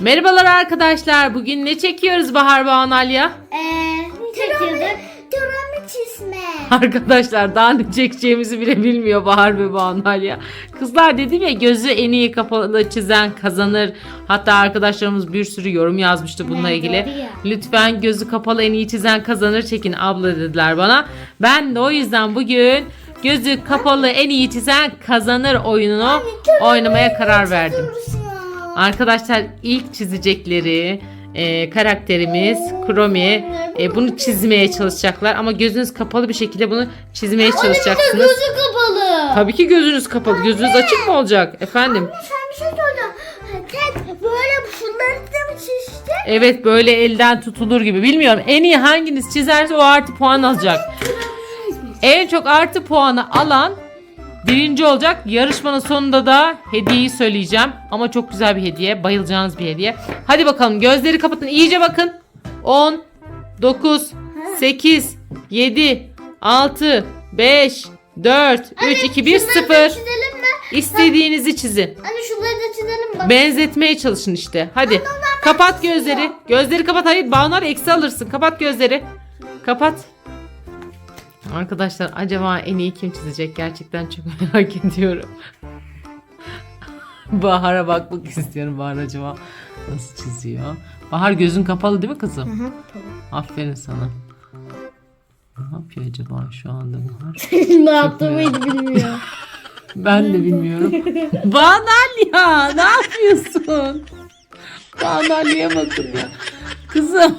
Merhabalar arkadaşlar. Bugün ne çekiyoruz Bahar ve Analya? Eee çekiyorduk. Duramı çizme. Arkadaşlar daha ne çekeceğimizi bile bilmiyor Bahar ve Analya. Kızlar dedim ya gözü en iyi kapalı çizen kazanır. Hatta arkadaşlarımız bir sürü yorum yazmıştı bununla ilgili. doğru ya. Lütfen gözü kapalı en iyi çizen kazanır çekin abla dediler bana. Ben de o yüzden bugün gözü kapalı en iyi çizen kazanır oyununu oynamaya karar verdim. Arkadaşlar ilk çizecekleri e, karakterimiz Kromi e, bunu çizmeye çalışacaklar ama gözünüz kapalı bir şekilde bunu çizmeye çalışacaksınız. Gözü kapalı. Tabii ki gözünüz kapalı. Gözünüz açık mı olacak efendim? Sen bir şey. Tek böyle şunları da mı çizecek? Evet böyle elden tutulur gibi. Bilmiyorum en iyi hanginiz çizerse o artı puan alacak. En çok artı puanı alan birinci olacak. Yarışmanın sonunda da hediyeyi söyleyeceğim. Ama çok güzel bir hediye. Bayılacağınız bir hediye. Hadi bakalım gözleri kapatın. İyice bakın. 10, 9, 8, 7, 6, 5, 4, 3, 2, 1, 0. Çizelim mi? İstediğinizi çizin. Anne şunları da çizelim bak. Benzetmeye çalışın işte. Hadi. Kapat gözleri. Gözleri kapat. Hayır Banu eksi alırsın. Kapat gözleri. Kapat. Arkadaşlar acaba en iyi kim çizecek? Gerçekten çok merak ediyorum. Bahar'a bakmak istiyorum. Bahar acaba nasıl çiziyor? Bahar gözün kapalı değil mi kızım? Aferin sana. Ne yapıyor acaba şu anda Bahar? ne yaptığımı hiç bilmiyor. Ben de bilmiyorum. Banalya ne yapıyorsun? Banalya'ya bakın ya. Kızım.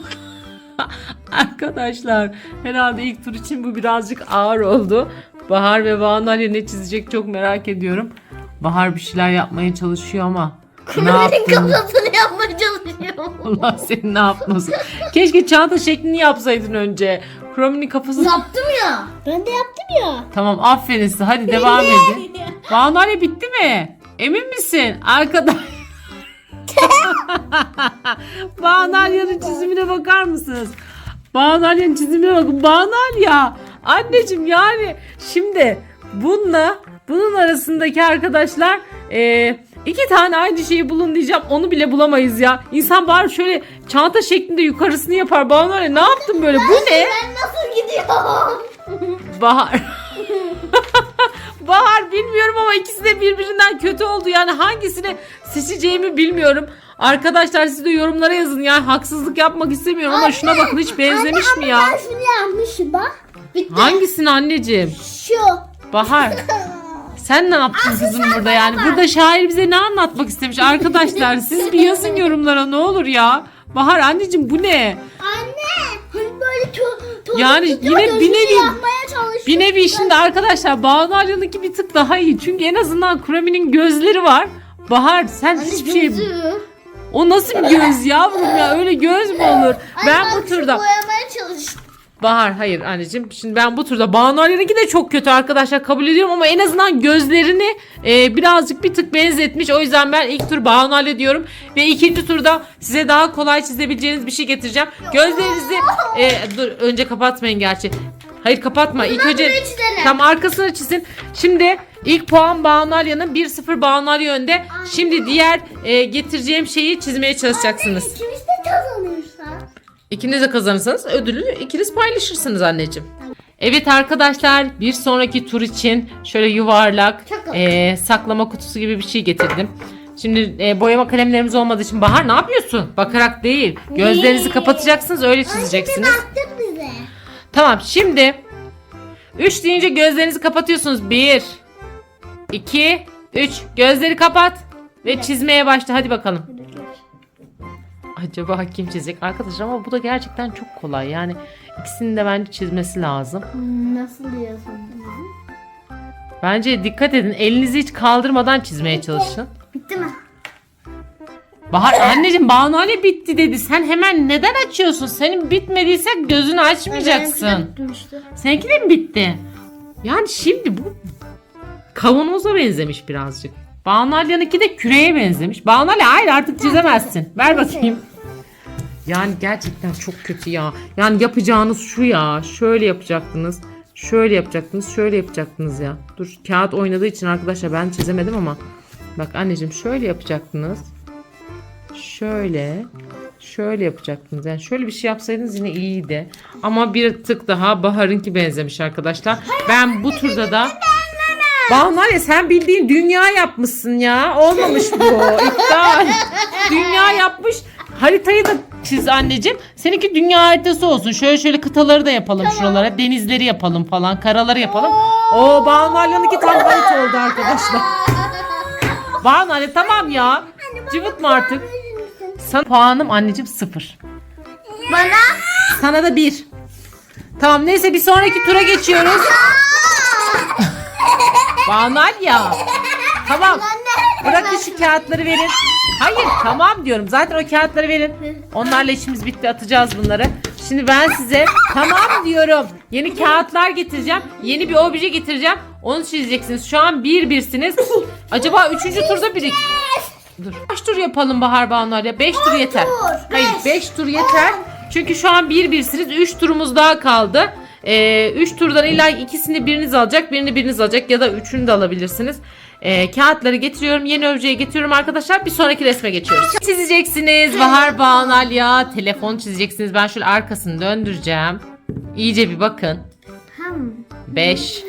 Arkadaşlar herhalde ilk tur için bu birazcık ağır oldu. Bahar ve Banalya ne çizecek çok merak ediyorum. Bahar bir şeyler yapmaya çalışıyor ama ne yaptığını kafasını yapmaya çalışıyorum. Allah senin ne yapmasın. Keşke çanta şeklini yapsaydın önce. Chrome'nin kafasını Yaptım ya. Ben de yaptım ya. Tamam aferin size. Hadi devam edin. Banu bitti mi? Emin misin? Arkadaş. Banu Alya'nın çizimine bakar mısınız? Banu Alya'nın çizimine bakın. Banu Alya. Anneciğim yani şimdi bununla bunun arasındaki arkadaşlar eee, iki tane aynı şeyi bulun diyeceğim. Onu bile bulamayız ya. İnsan bari şöyle çanta şeklinde yukarısını yapar. Banu Alya ne yaptın böyle? Bu ne? Ben nasıl gidiyorum? Bahar. Bahar bilmiyorum ama ikisi de birbirinden kötü oldu. Yani hangisini seçeceğimi bilmiyorum. Arkadaşlar siz de yorumlara yazın ya. Haksızlık yapmak istemiyorum ama şuna bakın hiç benzemiş mi ya? Ben şunu yapmışım bak. Bitti. Hangisini anneciğim? Şu. Bahar. Sen ne yaptın kızım burada yani? Burada şair bize ne anlatmak istemiş? Arkadaşlar siz bir yazın yorumlara ne olur ya. Bahar anneciğim bu ne? Anne. Hani böyle to to Yani yine bir nevi-. Bir nevi şimdi arkadaşlar Banu Arya'nınki bir tık daha iyi. Çünkü en azından Kurami'nin gözleri var. Bahar sen hiçbir şey... gözü. O nasıl bir göz yavrum ya? Öyle göz mü olur? Ben bu şu turda... boyamaya çalıştım. Bahar hayır anneciğim. Şimdi ben bu turda Banu Arya'nınki de çok kötü arkadaşlar kabul ediyorum ama en azından gözlerini e, birazcık bir tık benzetmiş. O yüzden ben ilk tur Banu Arya diyorum ve ikinci turda size daha kolay çizebileceğiniz bir şey getireceğim. Gözlerinizi e, dur önce kapatmayın gerçi. Hayır kapatma. İlk önce tam arkasını çizin. Şimdi ilk puan Banu Arya'nın 1-0 Banu Arya önde. Şimdi diğer e, getireceğim şeyi çizmeye çalışacaksınız. İkimiz de kazanırsa. İkiniz de kazanırsanız ödülü ikiniz paylaşırsınız anneciğim. Evet arkadaşlar bir sonraki tur için şöyle yuvarlak eee, saklama kutusu gibi bir şey getirdim. Şimdi eee, boyama kalemlerimiz olmadığı için Bahar ne yapıyorsun? Bakarak değil. Gözlerinizi Ne? kapatacaksınız öyle Bir çizeceksiniz. baktın bize. Tamam şimdi 3 deyince gözlerinizi kapatıyorsunuz. 1 2 3 gözleri kapat ve çizmeye başla hadi bakalım. Acaba kim çizecek arkadaşlar ama bu da gerçekten çok kolay. Yani ikisini de bence çizmesi lazım. Nasıl diyorsun? Bence dikkat edin. Elinizi hiç kaldırmadan çizmeye çalışın. Bitti mi? Bahar anneciğim Banu Ali bitti dedi. Sen hemen neden açıyorsun? Senin bitmediyse gözünü açmayacaksın. Dönüştü. Seninki de mi bitti? Yani şimdi bu kavanoza benzemiş birazcık. Banu Alya'nınki de küreye benzemiş. Banu hayır artık çizemezsin. Ver bakayım. Yani gerçekten çok kötü ya. Yani yapacağınız şu ya. Şöyle yapacaktınız. Şöyle yapacaktınız. Şöyle yapacaktınız ya. Dur kağıt oynadığı için arkadaşlar ben çizemedim ama. Bak anneciğim şöyle yapacaktınız. şöyle şöyle yapacaktınız. Yani şöyle bir şey yapsaydınız yine iyiydi. Ama bir tık daha Bahar'ınki benzemiş arkadaşlar. Ben bu turda da Banu ya sen bildiğin dünya yapmışsın ya. Olmamış bu. İptal. dünya yapmış. Haritayı da çiz anneciğim. Seninki dünya haritası olsun. Şöyle şöyle kıtaları da yapalım şuralara. Denizleri yapalım falan. Karaları yapalım. Oo Banu Alya'nınki tam harita oldu arkadaşlar. Banu Alya tamam ya. Cıvıtma artık. Sana puanım anneciğim sıfır. Bana Sana da bir. Tamam neyse bir sonraki tura geçiyoruz. Banu Alya. Tamam. Bırakın şu kağıtları verin. Hayır tamam diyorum. Zaten o kağıtları verin. Onlarla işimiz bitti. Atacağız bunları. Şimdi ben size tamam diyorum. Yeni kağıtlar getireceğim. Yeni bir obje getireceğim. Onu çizeceksiniz. Şu an bir birsiniz. Acaba üçüncü turda birik. Dur. Kaç tur yapalım Bahar Banu Alya? Beş tur yeter. Hayır beş tur yeter. Çünkü şu an bir birsiniz. Üç turumuz daha kaldı. Ee, üç turdan illa ikisini biriniz alacak, birini biriniz alacak ya da üçünü de alabilirsiniz. Ee, kağıtları getiriyorum, yeni objeyi getiriyorum arkadaşlar. Bir sonraki resme geçiyoruz. Çizeceksiniz Bahar Bağnalya. Telefon çizeceksiniz. Ben şöyle arkasını döndüreceğim. İyice bir bakın. Ham. 5,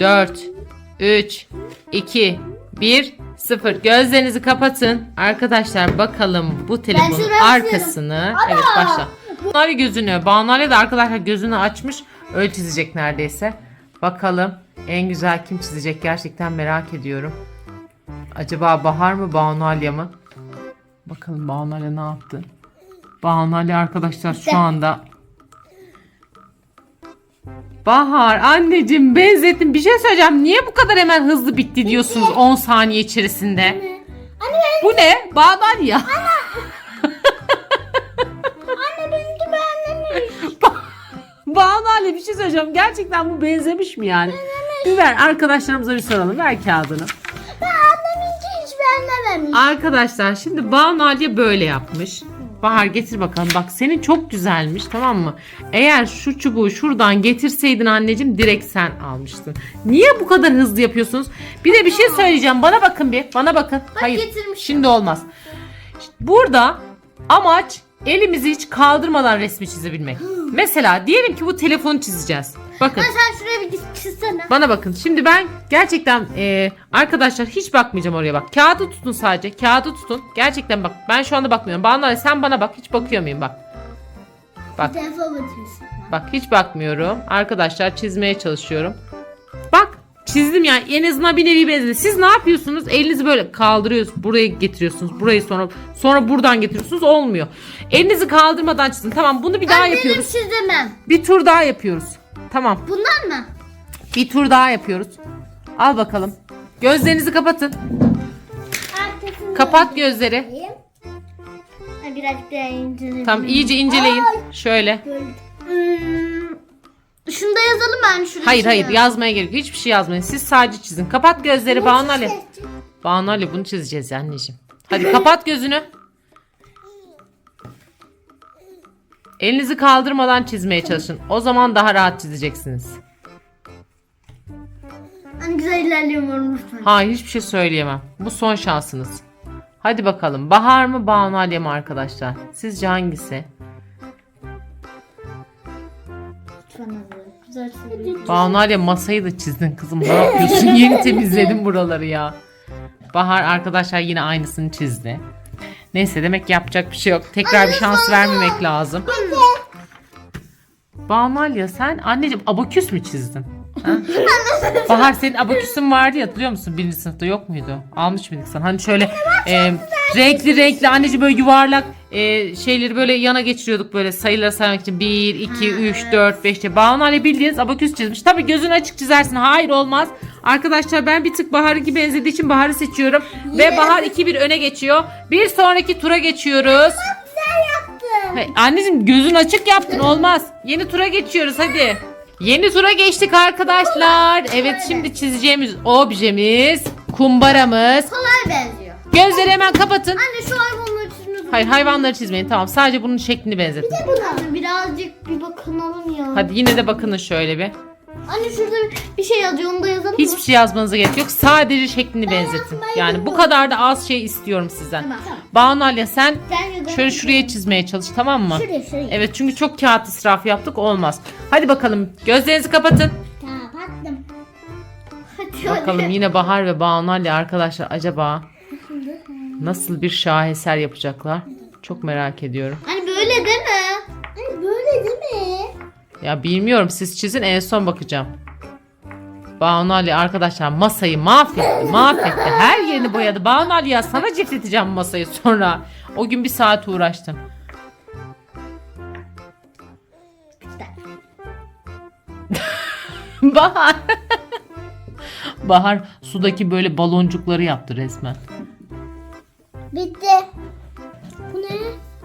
4, 3, 2, 1, 0. Gözlerinizi kapatın. Arkadaşlar bakalım bu telefonun şuraya arkasını. Evet başla. Banale gözünü. Banale de arkadaşlar gözünü açmış. Öyle çizecek neredeyse. Bakalım en güzel kim çizecek gerçekten merak ediyorum. Acaba Bahar mı Banalya mı? Bakalım Banalya ne yaptı? Banalya arkadaşlar şu anda Bahar anneciğim benzettim. Bir şey söyleyeceğim. Niye bu kadar hemen hızlı bitti diyorsunuz 10 saniye içerisinde? Bu ne? Bağlar Bağlarla bir şey söyleyeceğim. Gerçekten bu benzemiş mi yani? Bir ver arkadaşlarımıza bir soralım. Ver kağıdını. Ben anneminki hiç beğenmemiş. Arkadaşlar şimdi Banu Aliye böyle yapmış. Bahar getir bakalım. Bak senin çok güzelmiş tamam mı? Eğer şu çubuğu şuradan getirseydin anneciğim direkt sen almıştın. Niye bu kadar hızlı yapıyorsunuz? Bir de bir şey söyleyeceğim. Bana bakın bir. Bana bakın. Hayır. getirmişim. Şimdi olmaz. Burada amaç elimizi hiç kaldırmadan resmi çizebilmek. Mesela diyelim ki bu telefonu çizeceğiz. Bakın. Ha, sen şuraya bir çizsene. Bana bakın. Şimdi ben gerçekten e, arkadaşlar hiç bakmayacağım oraya bak. Kağıdı tutun sadece. Kağıdı tutun. Gerçekten bak. Ben şu anda bakmıyorum. Bana sen bana bak. Hiç bakıyor muyum bak. Bak. Telefon batıyorsun. Bak hiç bakmıyorum. Arkadaşlar çizmeye çalışıyorum. Bak çizdim yani en azından bir nevi benzedi. Siz ne yapıyorsunuz? Elinizi böyle kaldırıyorsunuz. Buraya getiriyorsunuz. Burayı sonra sonra buradan getiriyorsunuz. Olmuyor. Elinizi kaldırmadan çizin. Tamam bunu bir daha Ben benim yapıyoruz. çizemem. Bir tur daha yapıyoruz. Tamam. Bundan mı? Bir tur daha yapıyoruz. Al bakalım. Gözlerinizi kapatın. Arkasını Kapat gözleri. yapayım. Ha, Birazcık daha inceleyelim. Tam iyice inceleyin. Şöyle. Hmm, şunu da yazalım ben şuraya. Hayır hayır yazmaya gerek yok. Hiçbir şey yazmayın. Siz sadece çizin. Kapat gözleri Banu Ali. Banu Ali bunu çizeceğiz ya anneciğim. Hadi kapat gözünü. Elinizi kaldırmadan çizmeye çalışın. O zaman daha rahat çizeceksiniz. Hani güzel ilerliyorum lütfen. Hayır hiçbir şey söyleyemem. Bu son şansınız. Hadi bakalım. Bahar mı Banu Aliye mi arkadaşlar? Sizce hangisi? Lütfen. Banu Aliye masayı da çizdin kızım. Ne yapıyorsun? Yeni temizledim buraları ya. Bahar arkadaşlar yine aynısını çizdi. Neyse demek yapacak bir şey yok. Tekrar bir şans vermemek lazım. Banu Aliye sen anneciğim abaküs mü çizdin? Ha? Bahar senin abaküsün vardı ya hatırlıyor musun? Birinci sınıfta yok muydu? Almış mıydık sana? Hani şöyle e, renkli renkli anneciğim böyle yuvarlak e, şeyleri böyle yana geçiriyorduk böyle sayıları saymak için. 1, 2, 3, 4, 5 diye. Banu Ali bildiğiniz abaküs çizmiş. Tabii gözün açık çizersin. Hayır olmaz. Arkadaşlar ben bir tık Bahar'ınki benzediği için Bahar'ı seçiyorum. Ve Bahar 2-1 öne geçiyor. Bir sonraki tura geçiyoruz. Güzel yaptın. Hey, anneciğim gözün açık yaptın olmaz. Yeni tura geçiyoruz hadi. Yeni tura geçtik arkadaşlar. Evet şimdi çizeceğimiz objemiz kumbaramız. Kolay benziyor. Gözleri hemen kapatın. Anne şu çizmiyoruz. Hayır hayvanları çizmeyin tamam sadece bunun şeklini benzetin. Buna birazcık bir bakınalım ya. Hadi yine de bakının şöyle bir. Anne şurada bir şey yazıyor onu da yazalım Hiçbir şey yazmanıza gerek yok. Sadece şeklini benzetin. Yani bu kadar da az şey istiyorum sizden. Tamam. Banu Alya sen Sen yazalım. şöyle şuraya çizmeye çalış tamam mı? Şuraya şuraya. Evet çünkü çok kağıt israfı yaptık olmaz. Hadi bakalım gözlerinizi kapatın. Kapattım. Hadi Bakalım yine Bahar ve Banu Alya arkadaşlar acaba nasıl bir şaheser yapacaklar? Çok merak ediyorum. Hani böyle değil mi? Hani böyle değil mi? Ya bilmiyorum siz çizin en son bakacağım. Banu Ali arkadaşlar masayı mahvetti mahvetti. Her yerini boyadı. Banu Ali ya sana cifleteceğim masayı sonra. O gün bir saat uğraştım. Bahar. Bahar sudaki böyle baloncukları yaptı resmen. Bitti. Bu ne?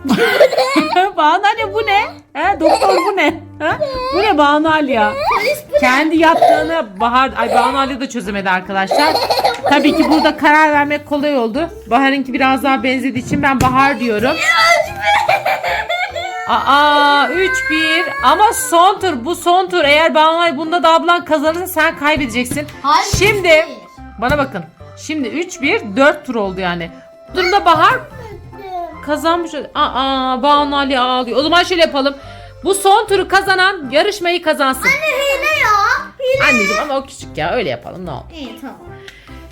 Banu Ali bu ne? He, doktor bu ne? He? Bu ne Banu Ali ya? Polis bu. Kendi yaptığını Bahar, ay Banu Ali de çözemedi arkadaşlar. Tabii ki burada karar vermek kolay oldu. Bahar'ınki biraz daha benzediği için ben Bahar diyorum. Aa 3-1 ama son tur bu son tur. Eğer Banu bunda da ablan kazanırsa sen kaybedeceksin. Hayır, Şimdi hayır. bana bakın. Şimdi 3-1 4 tur oldu yani. Durumda Bahar kazanmış. Aa Banu Ali ağlıyor. O zaman şöyle yapalım. Bu son turu kazanan yarışmayı kazansın. Hile ya. Anneciğim ama o küçük ya öyle yapalım ne olur. İyi tamam.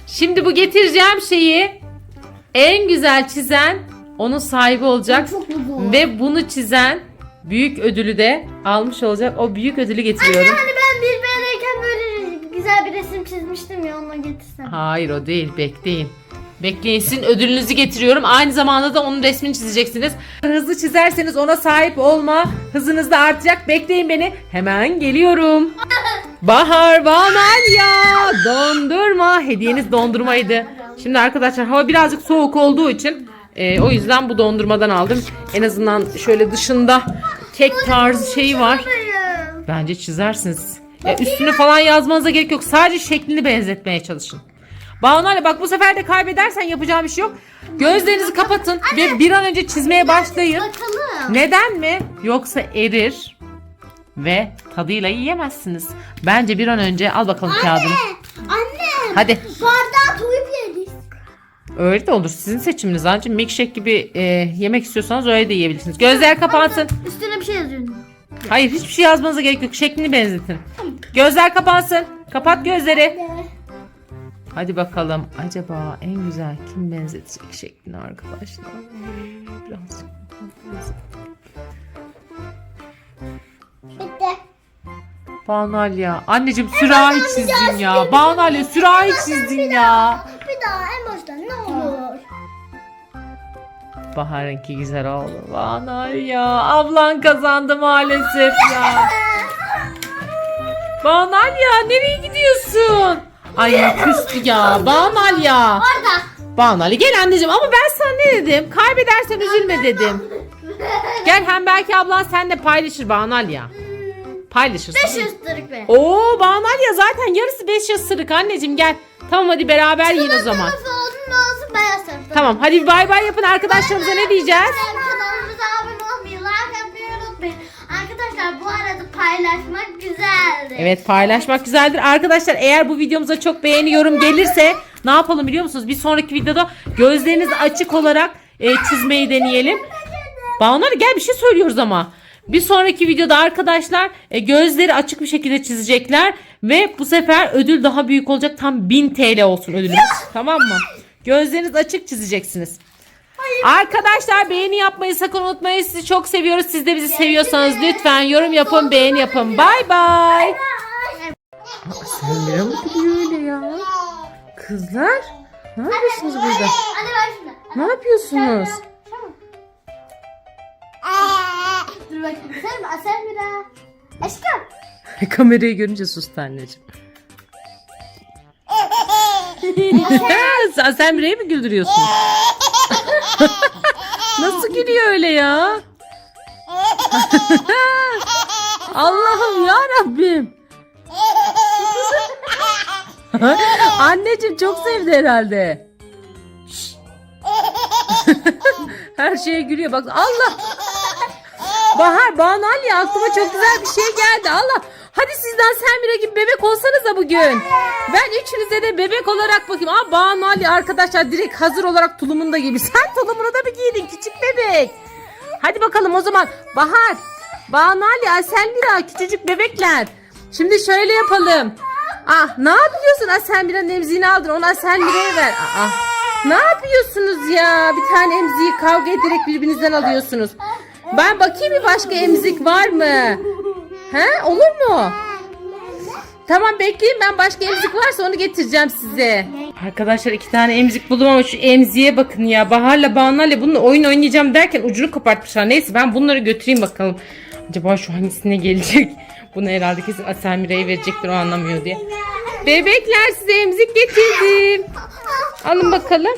Şimdi bu getireceğim şeyi en güzel çizen onun sahibi olacak. Çok. Ve bunu çizen büyük ödülü de almış olacak. O büyük ödülü getiriyorum. Hani ben bir beyleyken böyle güzel bir resim çizmiştim ya onu getirsem. Hayır o değil bekleyin. Bekleyin sizin ödülünüzü getiriyorum. Aynı zamanda da onun resmini çizeceksiniz. Hızlı çizerseniz ona sahip olma hızınız da artacak. Bekleyin beni. Hemen geliyorum. Bahar Vanalya dondurma. Hediyeniz dondurmaydı. Şimdi arkadaşlar hava birazcık soğuk olduğu için e, o yüzden bu dondurmadan aldım. En azından şöyle dışında kek tarzı şeyi var. Bence çizersiniz. Ya üstünü falan yazmanıza gerek yok. Sadece şeklini benzetmeye çalışın. Banu Ali bak bu sefer de kaybedersen yapacağım bir şey yok. Gözlerinizi kapatın ve bir an önce çizmeye başlayın. Bakalım. Neden mi? Yoksa erir ve tadıyla yiyemezsiniz. Bence bir an önce al bakalım kağıdını. Anne. Hadi. Bardağı koyup. Öyle de olur. Sizin seçiminiz. Ancak milkshake gibi e, yemek istiyorsanız öyle de yiyebilirsiniz. Gözler kapansın. Üstüne bir şey yazıyorum. Hayır hiçbir şey yazmanıza gerek yok. Şeklini benzetin. Gözler kapansın. Kapat gözleri. Hadi bakalım. Acaba en güzel kim benzetecek şeklini arkadaşlar? Biraz. Bitti. Banalya. Anneciğim sürahi çizdin ya. Banalya sürahi çizdin ya. Bir daha en baştan ne olur. Bahar'ınki güzel oldu. Banalya. Ablan kazandı maalesef ya. Banalya nereye gidiyorsun? Ay küstü ya. Banalya. Orada. Banalya gel anneciğim ama ben sana ne dedim? Kaybedersen üzülme dedim. Gel hem belki ablan seninle paylaşır Banalya. Paylaşır. 500 liralık be. Oo Banalya zaten yarısı 5 ısırık anneciğim gel. Tamam hadi beraber yiyin o zaman. Nasıl oldu nasıl. Tamam hadi bay bay yapın arkadaşlarımıza ne diyeceğiz? Kanalımıza abone olmayı, like yapmayı unutmayın. Arkadaşlar bu arada paylaşmak güzeldi. Evet paylaşmak güzeldir. Arkadaşlar eğer bu videomuza çok beğeni yorum gelirse ne yapalım biliyor musunuz? Bir sonraki videoda gözleriniz açık olarak e, çizmeyi deneyelim. Bağlar gel bir şey söylüyoruz ama. Bir sonraki videoda arkadaşlar e, gözleri açık bir şekilde çizecekler ve bu sefer ödül daha büyük olacak. Tam 1000 TL olsun ödülümüz. Tamam mı? Gözleriniz açık çizeceksiniz. Arkadaşlar beğeni yapmayı sakın unutmayın. Sizi çok seviyoruz. Siz de bizi seviyorsanız lütfen yorum yapın, beğeni yapın. Bay bay. Sen mi gidiyor öyle ya? Kızlar ne yapıyorsunuz burada? Hadi ver şunu. Ne yapıyorsunuz? Dur bakayım. Sen, sen bir daha. Aşkım. Kamerayı görünce sustu anneciğim. sen, sen bireyi mi güldürüyorsun? Allah'ım ya Rabbim. Anneciğim çok sevdi herhalde. Her şeye gülüyor bak Allah. Bahar Banalya aklıma çok güzel bir şey geldi Allah. Hadi sizden Semira gibi bebek olsanıza bugün. Ben üçünüze de bebek olarak bakayım. Aa Banu Ali arkadaşlar direkt hazır olarak tulumunda gibi. Sen tulumunu da mı giydin küçük bebek? Hadi bakalım o zaman. Bahar, Banu Ali, Aselmira küçücük bebekler. Şimdi şöyle yapalım. Ah ne yapıyorsun Aselmira'nın emziğini aldın onu Aselmira'ya ver. Aa, ne yapıyorsunuz ya? Bir tane emziği kavga ederek birbirinizden alıyorsunuz. Ben bakayım bir başka emzik var mı? He olur mu? Tamam bekleyin ben başka emzik varsa onu getireceğim size. Arkadaşlar iki tane emzik buldum ama şu emziğe bakın ya. Bahar'la Banu'yla bununla oyun oynayacağım derken ucunu kopartmışlar. Neyse ben bunları götüreyim bakalım. Acaba şu hangisine gelecek? Bunu herhalde kesin Aselmire'ye verecektir o anlamıyor diye. Bebekler size emzik getirdim. Alın bakalım.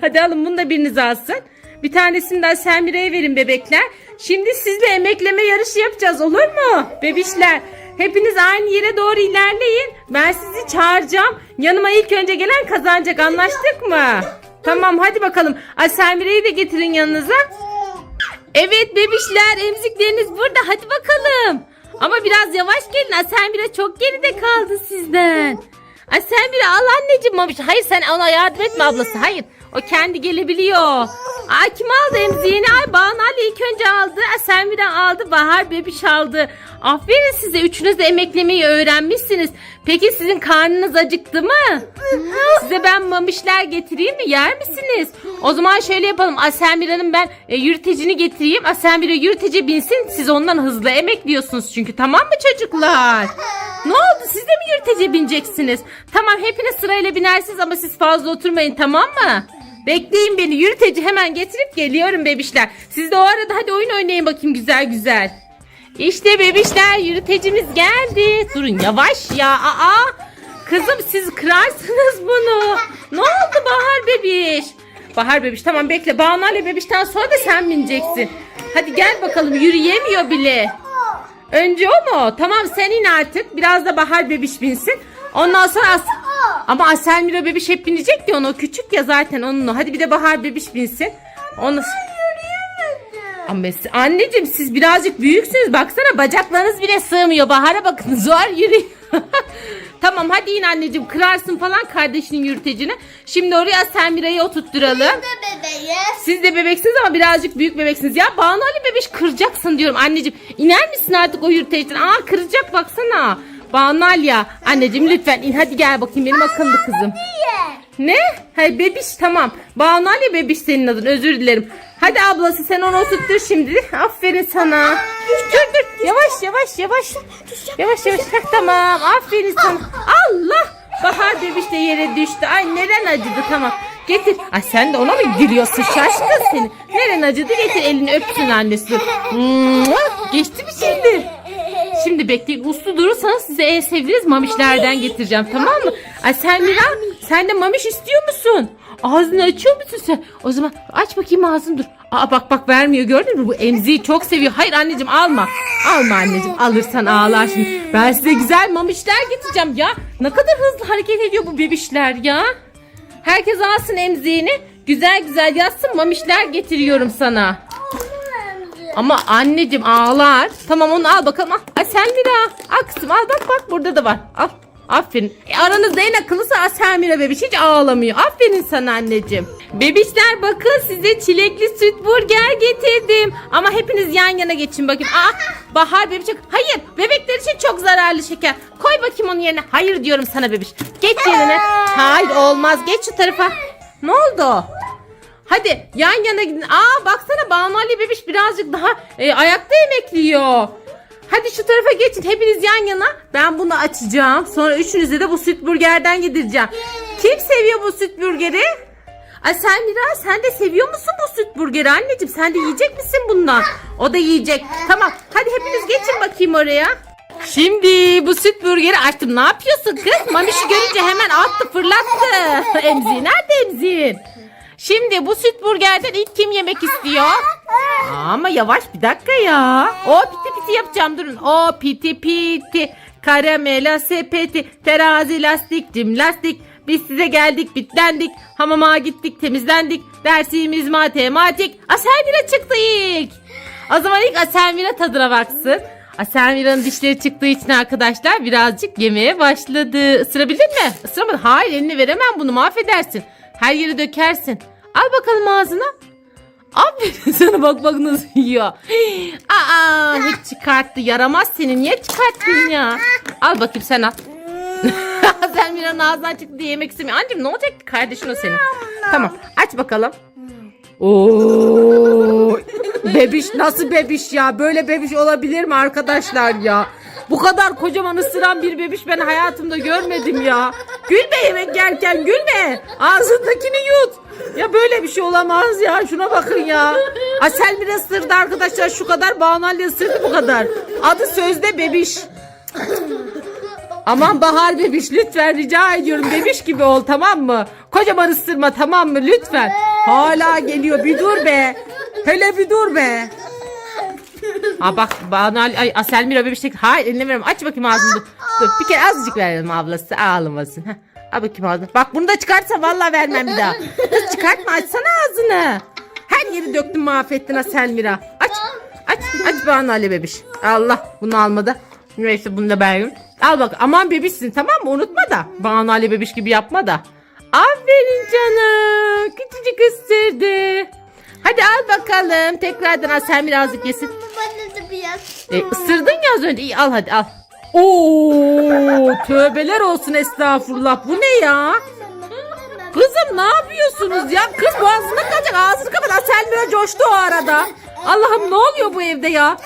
Hadi alın bunu da biriniz alsın. Bir tanesini de Selmire'ye verin bebekler. Şimdi sizle emekleme yarışı yapacağız olur mu? Bebişler. Hepiniz aynı yere doğru ilerleyin. Ben sizi çağıracağım. Yanıma ilk önce gelen kazanacak. Anlaştık mı? Tamam hadi bakalım. Ay Selmire'yi de getirin yanınıza. Evet bebişler emzikleriniz burada. Hadi bakalım. Ama biraz yavaş gelin. Aselmira çok geride kaldı sizden. Aselmira al anneciğim mamış. Hayır sen ona yardım etme ablası. Hayır. O kendi gelebiliyor. Ay kim aldı emziğini? Ay Banu Ali ilk önce aldı. Aselmira aldı. Bahar bebiş aldı. Aferin size. Üçünüz de emeklemeyi öğrenmişsiniz. Peki sizin karnınız acıktı mı? Size ben mamişler getireyim mi? Yer misiniz? O zaman şöyle yapalım. Aselmira'nın ben e, yürütecini getireyim. Aselmira yürütece binsin. Siz ondan hızlı emekliyorsunuz çünkü. Tamam mı çocuklar? Ne oldu? Siz de mi yürütece bineceksiniz? Tamam hepiniz sırayla binersiniz ama siz fazla oturmayın tamam mı? Bekleyin beni. Yürüteci hemen getirip geliyorum bebişler. Siz de o arada hadi oyun oynayın bakayım güzel güzel. İşte bebişler yürütecimiz geldi. Durun yavaş ya. Aa, kızım siz kırarsınız bunu. Ne oldu Bahar bebiş? Bahar bebiş tamam bekle. Banu ile bebişten sonra da sen bineceksin. Hadi gel bakalım yürüyemiyor bile. Önce o mu? Tamam sen in artık. Biraz da Bahar bebiş binsin. Ondan sonra Ama Aselmira bebiş hep binecek ya onu. O küçük ya zaten onun. o. Hadi bir de Bahar bebiş binsin. Onu... Ama siz- anneciğim siz birazcık büyüksünüz. Baksana bacaklarınız bile sığmıyor. Bahar'a bakın zor yürüyor. tamam hadi in anneciğim kırarsın falan kardeşinin yürütecini. Şimdi oraya Selmira'yı oturtturalım. de bebeğiz. Siz de bebeksiniz ama birazcık büyük bebeksiniz. Ya Banu Ali bebeş kıracaksın diyorum anneciğim. İner misin artık o yürüteciden? Aa kıracak baksana. Banu Ali ya. Anneciğim lütfen in hadi gel bakayım benim akıllı kızım. Ne? Hayır bebiş tamam. Banu Ali bebiş senin adın özür dilerim. Hadi ablası sen onu oturttur şimdi. Aferin sana. Dur dur yavaş yavaş yavaş. Yavaş yavaş Heh, tamam aferin sana. Allah. Bahar bebiş de yere düştü. Ay neren acıdı tamam. Getir. Ay sen de ona mı gülüyorsun şaşkın seni. Neren acıdı getir elini öpsün annesi. Geçti mi şimdi? Şimdi bekleyin uslu durursanız size en sevdiğiniz mamişlerden getireceğim tamam mı? Ay sen Mira sen de mamiş istiyor musun? Ağzını açıyor musun sen? O zaman aç bakayım ağzını dur. Aa bak bak vermiyor gördün mü? Bu emziği çok seviyor. Hayır anneciğim alma. Alma anneciğim alırsan ağlar şimdi. Ben size güzel mamişler getireceğim ya. Ne kadar hızlı hareket ediyor bu bebişler ya. Herkes alsın emziğini. Güzel güzel yatsın mamişler getiriyorum sana. Ama anneciğim ağlar. Tamam onu al bakalım. Al. Ay Selmira. Al kızım al bak bak burada da var. Al. Aferin. E, aranızda en akıllısı Selmira bebiş hiç ağlamıyor. Aferin sana anneciğim. Bebişler bakın size çilekli süt burger getirdim. Ama hepiniz yan yana geçin bakayım. Aa, Bahar bebiş. Hayır bebekler için çok zararlı şeker. Koy bakayım onun yerine. Hayır diyorum sana bebiş. Geç yerine. Hayır olmaz. Geç şu tarafa. Ne oldu? Hadi yan yana gidin. Aa baksana Banu Ali bebiş birazcık daha e, ayakta emekliyor. Hadi şu tarafa geçin. Hepiniz yan yana. Ben bunu açacağım. Sonra üçünüze de bu süt burgerden yedireceğim. Kim seviyor bu süt burgeri? Ay sen Mira sen de seviyor musun bu süt burgeri anneciğim? Sen de yiyecek misin bundan? O da yiyecek. Tamam hadi hepiniz geçin bakayım oraya. Şimdi bu süt burgeri açtım. Ne yapıyorsun kız? Mamişi görünce hemen attı fırlattı. Emziğin nerede emziğin? Şimdi bu süt burgerden ilk kim yemek istiyor? Ama yavaş bir dakika ya. O piti piti yapacağım durun. O piti piti. Karamela sepeti. Terazi lastik cim lastik. Biz size geldik bitlendik. Hamama gittik temizlendik. Dersimiz matematik. Aselmira çıktı ilk. O zaman ilk Aselmira tadına baksın. Aselmira'nın dişleri çıktığı için arkadaşlar birazcık yemeye başladı. Isırabildin mi? Isıramadın. Hayır elini veremem bunu mahvedersin. Her yeri dökersin. Al bakalım ağzına. Aferin sana bak bak nasıl yiyor. Aa hiç çıkarttı. Yaramaz seni. Niye çıkarttın ya? Al bakayım sen al. sen Mira'nın ağzından çıktı diye yemek istemiyor. Anneciğim ne olacak ki kardeşin o senin. Tamam aç bakalım. Oo, bebiş nasıl bebiş ya? Böyle bebiş olabilir mi arkadaşlar ya? Bu kadar kocaman ısıran bir bebiş ben hayatımda görmedim ya. Gülme yemek yerken gülme. Ağzındakini yut. Ya böyle bir şey olamaz ya. Şuna bakın ya. Asel bir ısırdı arkadaşlar. Şu kadar Banalya ısırdı bu kadar. Adı sözde bebiş. Aman Bahar bebiş lütfen rica ediyorum bebiş gibi ol tamam mı? Kocaman ısırma tamam mı lütfen. Hala geliyor bir dur be. Hele bir dur be. Ha bak bana ay Aselmira bebişlik. Hayır eline. Aç bakayım ağzını. Dur, dur bir kere azıcık verelim ablası ağlamasın. Heh. Al bakayım ağzını. Bak bunu da çıkartsa vallahi vermem bir daha. Kız çıkartma açsana ağzını. Her yeri döktün mahvettin Aselmira. Aç. Aç. Aç bana Ali bebiş. Allah bunu almadı. Neyse bunu da ben Al bak aman bebişsin tamam mı unutma da. Bana Ali bebiş gibi yapma da. Aferin canım. Küçücük ısırdı. Hadi al bakalım. Tekrardan al sen birazcık yesin. Bana. E, ısırdın ya az önce. İyi al hadi al. Oo, tövbeler olsun estağfurullah. Bu ne ya? Kızım ne yapıyorsunuz ya? Kız boğazına kalacak. Ağzını kapat. Aselmira coştu o arada. Allah'ım ne oluyor bu evde ya?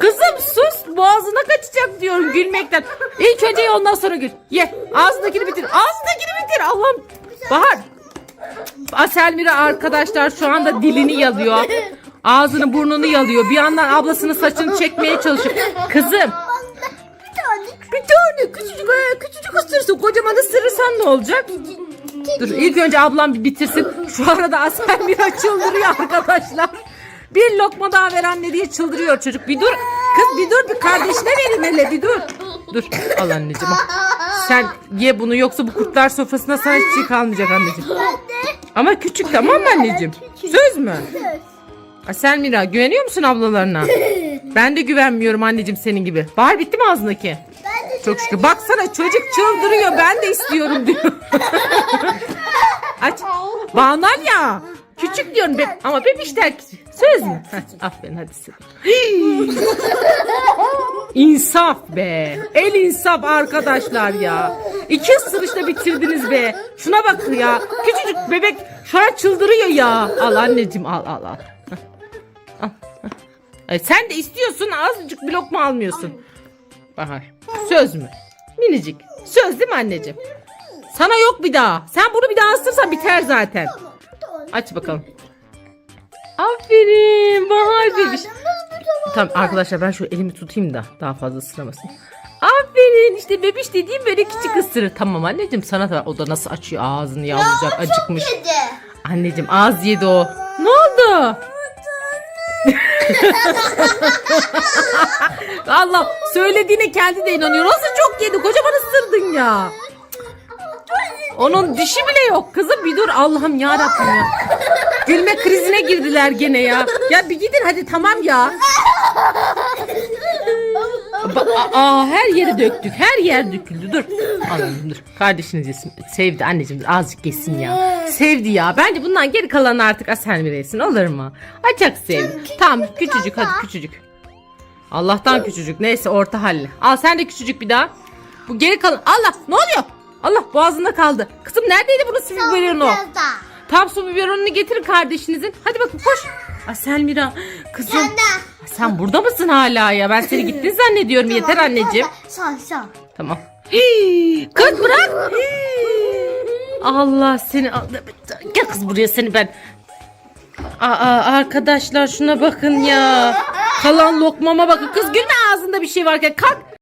Kızım sus. Boğazına kaçacak diyorum gülmekten. İlk önce ondan sonra gül. Ye. Ağzındakini bitir. Ağzındakini bitir. Allah'ım. Bahar. Aselmira arkadaşlar şu anda dilini yalıyor. Ağzını burnunu yalıyor. Bir yandan ablasının saçını çekmeye çalışıyor. Kızım bir tane küçücük e, küçücük ısırsın. Kocaman ısırırsan ne olacak? Dur ilk önce ablam bir bitirsin. Şu arada Aselmira çıldırıyor arkadaşlar. Bir lokma daha ver anne diye çıldırıyor çocuk. Bir dur. Kız bir dur bir kardeşine verin hele bir dur. Dur al anneciğim. Sen ye bunu yoksa bu kurtlar sofrasında sana hiçbir şey kalmayacak anneciğim. Ama küçük tamam mı anneciğim? Söz mü? Aselmira güveniyor musun ablalarına? Ben de güvenmiyorum anneciğim senin gibi. Bahar bitti mi ağzındaki? Çok şükür. Baksana çocuk çıldırıyor. Ben de istiyorum diyor. Aç. Banal ya. Küçük diyorum be ama bebiş der ki. Söz mü? Heh, aferin hadi sen. İnsaf be. El insaf arkadaşlar ya. İki ısırışta bitirdiniz be. Şuna bak ya. Küçücük bebek şu an çıldırıyor ya. Al anneciğim al al al. Ay, sen de istiyorsun azıcık bir lokma almıyorsun. Bahar. Söz mü? Minicik. Söz değil mi anneciğim? Sana yok bir daha. Sen bunu bir daha ısırsan biter zaten. Aç bakalım. Aferin Bahar bebiş. Tamam arkadaşlar ben şu elimi tutayım da daha fazla ısıramasın. Aferin işte bebiş dediğim böyle küçük ısırır. Tamam anneciğim sana da o da nasıl açıyor ağzını yavrucak acıkmış. Anneciğim ağız yedi o. Ne oldu? Allah söylediğine kendi de inanıyor. Nasıl çok yedi? Kocaman ısırdın ya. Onun dişi bile yok. Kızım bir dur Allah'ım ya Rabbim ya. Gülme krizine girdiler gene ya. Ya bir gidin hadi tamam ya. Ba- Aa, her yeri döktük. Her yer döküldü. Dur. Anladım dur. Kardeşiniz yesin. Sevdi anneciğim azıcık yesin ya. Sevdi ya. Bence bundan geri kalan artık Aselmir yesin. Olur mu? Açak sevdi. Tamam küçücük hadi küçücük. Allah'tan küçücük. Neyse orta halli. Al sen de küçücük bir daha. Bu geri kalan. Allah ne oluyor? Allah boğazında kaldı. Kızım neredeydi bunun su biberonu? Tam su biberonunu getirin kardeşinizin. Hadi bakın koş. Aselmira kızım. Sen de. Sen burada mısın hala ya? Ben seni gittin zannediyorum. Yeter anneciğim. Son son. Tamam. Hii, kız bırak. Hii. Allah seni. Gel kız buraya seni ben. Aa, arkadaşlar şuna bakın ya. Kalan lokmama bakın. Kız gülme ağzında bir şey varken kalk.